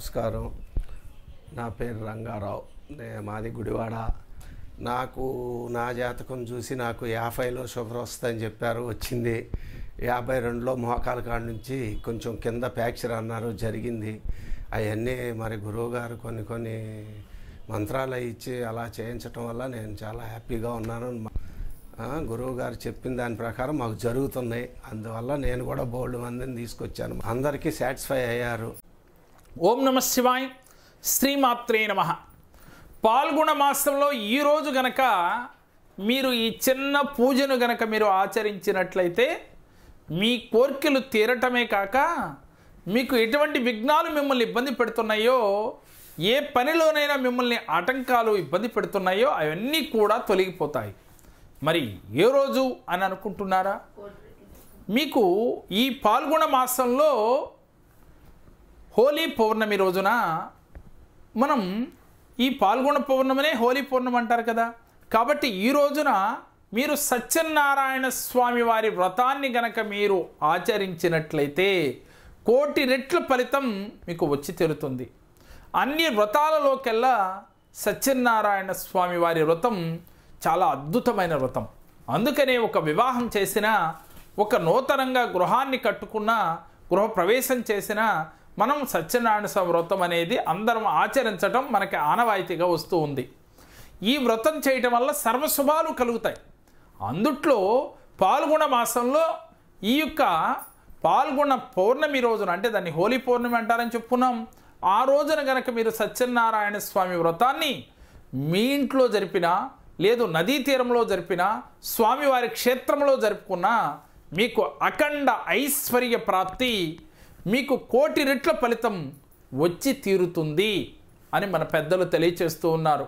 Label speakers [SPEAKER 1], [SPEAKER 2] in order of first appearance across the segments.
[SPEAKER 1] నమస్కారం. నా పేరు రంగారావు. నే మాది గుడివాడ. నాకు నా జాతకం చూసి నాకు యాభైలో షుగర్ వస్తుందని చెప్పారు వచ్చింది. యాభై రెండులో మోకాల కాడ నుంచి కొంచెం కింద ఫ్రాక్చర్ అన్నారు జరిగింది. అవన్నీ మరి గురువుగారు కొన్ని కొన్ని మంత్రాలు ఇచ్చి అలా చేయించటం వల్ల నేను చాలా హ్యాపీగా ఉన్నాను. గురువు గారు చెప్పిన దాని ప్రకారం మాకు జరుగుతున్నాయి. అందువల్ల నేను కూడా బోల్డ్ మందిని తీసుకొచ్చాను. అందరికీ సాటిస్ఫై అయ్యారు.
[SPEAKER 2] ఓం నమ శివాయ్. శ్రీమాత్రే నమ. పాల్గొన మాసంలో ఈరోజు గనక మీరు ఈ చిన్న పూజను గనక మీరు ఆచరించినట్లయితే మీ కోరికలు తీరటమే కాక మీకు ఎటువంటి విఘ్నాలు మిమ్మల్ని ఇబ్బంది పెడుతున్నాయో ఏ పనిలోనైనా మిమ్మల్ని ఆటంకాలు ఇబ్బంది పెడుతున్నాయో అవన్నీ కూడా తొలగిపోతాయి. మరి ఏ రోజు అని అనుకుంటున్నారా? మీకు ఈ పాల్గొన మాసంలో హోలీ పౌర్ణమి రోజున మనం ఈ పాల్గొన పౌర్ణమినే హోలీ పౌర్ణమి అంటారు కదా. కాబట్టి ఈ రోజున మీరు సత్యనారాయణ స్వామి వారి వ్రతాన్ని గనక మీరు ఆచరించినట్లయితే కోటి రెట్ల ఫలితం మీకు వచ్చి తెరుతుంది. అన్ని వ్రతాలలోకెల్లా సత్యనారాయణ స్వామి వారి వ్రతం చాలా అద్భుతమైన వ్రతం. అందుకనే ఒక వివాహం చేసిన ఒక నూతనంగా గృహాన్ని కట్టుకున్న గృహ ప్రవేశం చేసిన మనం సత్యనారాయణ స్వామి వ్రతం అనేది అందరం ఆచరించటం మనకి ఆనవాయితీగా వస్తూ ఉంది. ఈ వ్రతం చేయటం వల్ల సర్వశుభాలు కలుగుతాయి. అందుట్లో పాల్గొన మాసంలో ఈ యొక్క పాల్గొన పౌర్ణమి రోజున అంటే దాన్ని హోలీ పౌర్ణమి అంటారని చెప్పుకున్నాం. ఆ రోజున గనక మీరు సత్యనారాయణ స్వామి వ్రతాన్ని మీ ఇంట్లో జరిపినా లేదు నదీ తీరంలో జరిపినా స్వామివారి క్షేత్రంలో జరుపుకున్నా మీకు అఖండ ఐశ్వర్య ప్రాప్తి మీకు కోటి రెట్ల ఫలితం వచ్చి తీరుతుంది అని మన పెద్దలు తెలియచేస్తూ ఉన్నారు.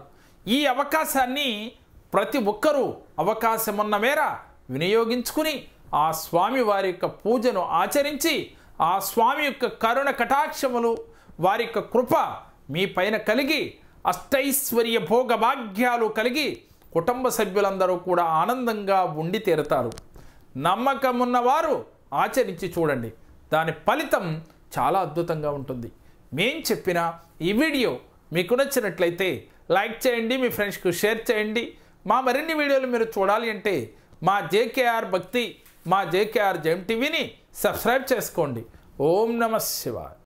[SPEAKER 2] ఈ అవకాశాన్ని ప్రతి ఒక్కరూ అవకాశం ఉన్న మేర వినియోగించుకుని ఆ స్వామి వారి యొక్క పూజను ఆచరించి ఆ స్వామి యొక్క కరుణ కటాక్షములు వారి యొక్క కృప మీ పైన కలిగి అష్టైశ్వర్య భోగభాగ్యాలు కలిగి కుటుంబ సభ్యులందరూ కూడా ఆనందంగా ఉండి తీరుతారు. నమ్మకం ఉన్నవారు ఆచరించి చూడండి. దాని ఫలితం చాలా అద్భుతంగా ఉంటుంది. మేం చెప్పిన ఈ వీడియో మీకు నచ్చినట్లయితే లైక్ చేయండి మీ ఫ్రెండ్స్కి షేర్ చేయండి. మా మరిన్ని వీడియోలు మీరు చూడాలి అంటే మా జేకేఆర్ భక్తి మా జేకేఆర్ జెమ్ టీవీని సబ్స్క్రైబ్ చేసుకోండి. ఓం నమ శివాయ్.